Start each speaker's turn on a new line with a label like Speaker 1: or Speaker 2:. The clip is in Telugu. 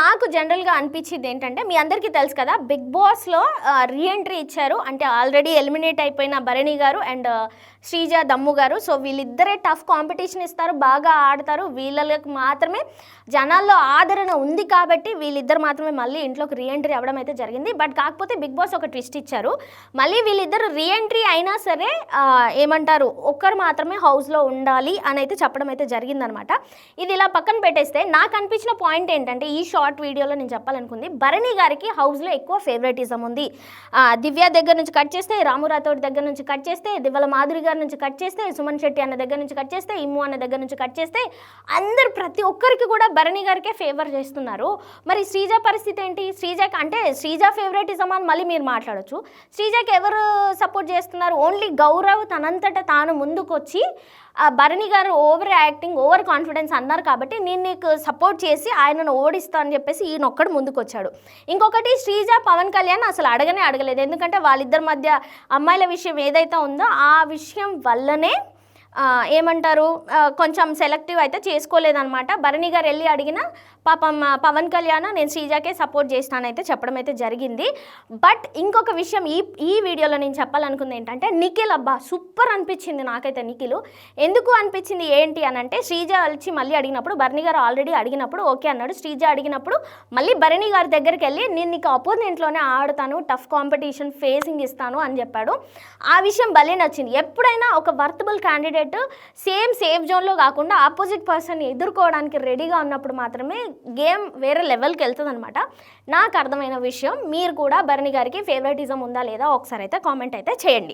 Speaker 1: నాకు జనరల్గా అనిపించింది ఏంటంటే మీ అందరికీ తెలుసు కదా బిగ్ బాస్లో రీఎంట్రీ ఇచ్చారు. అంటే ఆల్రెడీ ఎలిమినేట్ అయిపోయిన భరణి గారు అండ్ శ్రీజ దమ్ము గారు. సో వీళ్ళిద్దరే టఫ్ కాంపిటీషన్ ఇస్తారు బాగా ఆడతారు. వీళ్ళకి మాత్రమే జనాల్లో ఆదరణ ఉంది కాబట్టి వీళ్ళిద్దరు మాత్రమే మళ్ళీ ఇంట్లోకి రీఎంట్రీ అవ్వడం అయితే జరిగింది. బట్ కాకపోతే బిగ్ బాస్ ఒక ట్విస్ట్ ఇచ్చారు. మళ్ళీ వీళ్ళిద్దరు రీఎంట్రీ అయినా సరే ఏమంటారు ఒక్కరు మాత్రమే హౌస్లో ఉండాలి అని అయితే చెప్పడం అయితే జరిగిందనమాట. ఇది ఇలా పక్కన పెట్టేస్తే నాకు అనిపించిన పాయింట్ ఏంటంటే ఈ షో షార్ట్ వీడియోలో నేను చెప్పాలనుకుంది. భరణి గారికి హౌస్లో ఎక్కువ ఫేవరెటిజం ఉంది. దివ్య దగ్గర నుంచి కట్ చేస్తే రామురాథోడ్ దగ్గర నుంచి కట్ చేస్తే దివ్వల మాధురి గారి నుంచి కట్ చేస్తే సుమన్ శెట్టి అన్న దగ్గర నుంచి కట్ చేస్తే ఇమ్ము అన్న దగ్గర నుంచి కట్ చేస్తే అందరు ప్రతి ఒక్కరికి కూడా భరణి గారికే ఫేవర్ చేస్తున్నారు. మరి శ్రీజ పరిస్థితి ఏంటి? శ్రీజకి అంటే శ్రీజ ఫేవరెటిజం అని మళ్ళీ మీరు మాట్లాడొచ్చు. శ్రీజకి ఎవరు సపోర్ట్ చేస్తున్నారు? ఓన్లీ గౌరవ్ తనంతట తాను ముందుకొచ్చి Bharani garu over acting over confidence అన్నారు కాబట్టి నేను నీకు సపోర్ట్ చేసి ఆయనను ఓడిస్తా అని చెప్పేసి ఈయన ఒక్కడు ముందుకు వచ్చాడు ఇంకొకటి శ్రీజ పవన్ కళ్యాణ్ అసలు అడగనే అడగలేదు. ఎందుకంటే వాళ్ళిద్దరి మధ్య అమ్మాయిల విషయం ఏదైతే ఉందో ఆ విషయం వల్లనే ఏమంటారు? కొంచెం సెలెక్టివ్ అయితే చేసుకోలేదనమాట భరణి గారు వెళ్ళి అడిగిన పాపం పవన్ కళ్యాణ్ నేను శ్రీజాకే సపోర్ట్ చేస్తానైతే చెప్పడం అయితే జరిగింది. బట్ ఇంకొక విషయం ఈ ఈ వీడియోలో నేను చెప్పాలనుకుంది ఏంటంటే నిఖిల్ అబ్బా సూపర్ అనిపించింది నాకైతే నిఖిల్. ఎందుకు అనిపించింది ఏంటి అని అంటే శ్రీజ వచ్చి మళ్ళీ అడిగినప్పుడు భరణి గారు ఆల్రెడీ అడిగినప్పుడు ఓకే అన్నాడు. శ్రీజ అడిగినప్పుడు మళ్ళీ భరణి గారి దగ్గరికి వెళ్ళి నేను నీకు అపోనెంట్లోనే ఆడుతాను టఫ్ కాంపిటీషన్ ఫేసింగ్ ఇస్తాను అని చెప్పాడు. ఆ విషయం భలే నచ్చింది. ఎప్పుడైనా ఒక వర్తబుల్ క్యాండిడేట్ సేమ్ సేఫ్ జోన్లో కాకుండా ఆపోజిట్ పర్సన్ ఎదుర్కోవడానికి రెడీగా ఉన్నప్పుడు మాత్రమే గేమ్ వేరే లెవెల్కి వెళ్తుంది అనమాట నాకు అర్థమైన విషయం మీరు కూడా బర్ని గారికి ఫేవరెటిజం ఉందా లేదా ఒకసారి అయితే కామెంట్ అయితే చేయండి.